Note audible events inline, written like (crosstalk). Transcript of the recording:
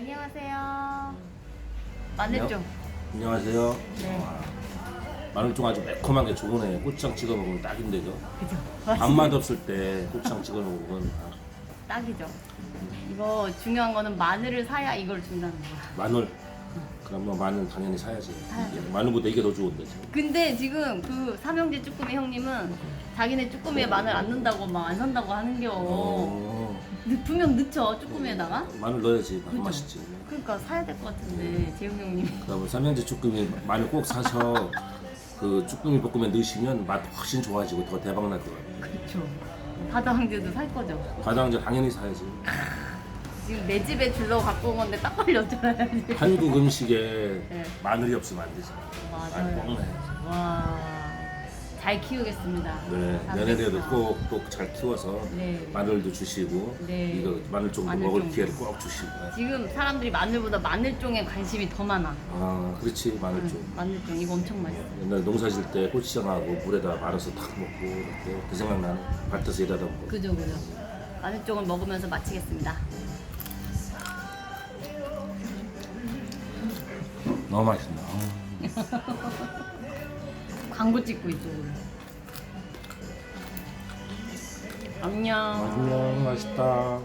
안녕하세요. 마늘종. 안녕하세요. 네. 와, 마늘종 아주 매콤한 게 좋으네. 고추장 찍어 먹으면 딱인데죠. 그죠? 밥맛 없을 때 고추장 찍어 먹으면 아, 딱이죠. 이거 중요한 거는 마늘을 사야 이걸 준다는 거야. 마늘. 그럼 뭐 마늘 당연히 사야지. 사야죠. 이게 마늘보다 이게 더 좋은데 지금. 근데 지금 그 삼형제 쭈꾸미 형님은 자기네 쭈꾸미에 마늘 안 넣는다고 막 안 산다고 하는겨. 어, 넣- 분명 넣죠 쭈꾸미에다가. 마늘 넣어야지 밥 그죠? 맛있지. 그러니까 사야 될 것 같은데 재웅 형님이. 그다음에 삼양제 쭈꾸미 마늘 꼭 사서 그 쭈꾸미 볶음에 넣으시면 맛 훨씬 좋아지고 더 대박 날것 같아요. 그렇죠. 바다 황제도 살 거죠. 바당제 당연히 사야지. 지금 내 집에 줄러 갖고 온 건데 딱 걸렸잖아요. 지금. 한국 음식에 (laughs) 네. 마늘이 없으면 안 되지. 맞아요. 마늘 꼭 넣어야지. 와. 잘 키우겠습니다. 네, 잘 내년에도 먹겠습니다. 꼭꼭 잘 키워서 네. 마늘도 주시고 네. 이거 마늘 좀 마늘 먹을 좀. 기회를 꼭 주시고. 지금 사람들이 마늘보다 마늘종에 관심이 더 많아. 아, 그렇지 마늘 좀. 응, 마늘종 이거 엄청 맛있어. 옛날 농사 지을 때 고추장하고 물에다 말아서 탁 먹고 이렇게 그 생각나는 밭에서 일하다 보고. 그죠 그죠. 마늘종을 먹으면서 마치겠습니다. 너무 맛있다. 아. (laughs) 광고 찍고 있죠. 우리. 안녕. 안녕 맛있다.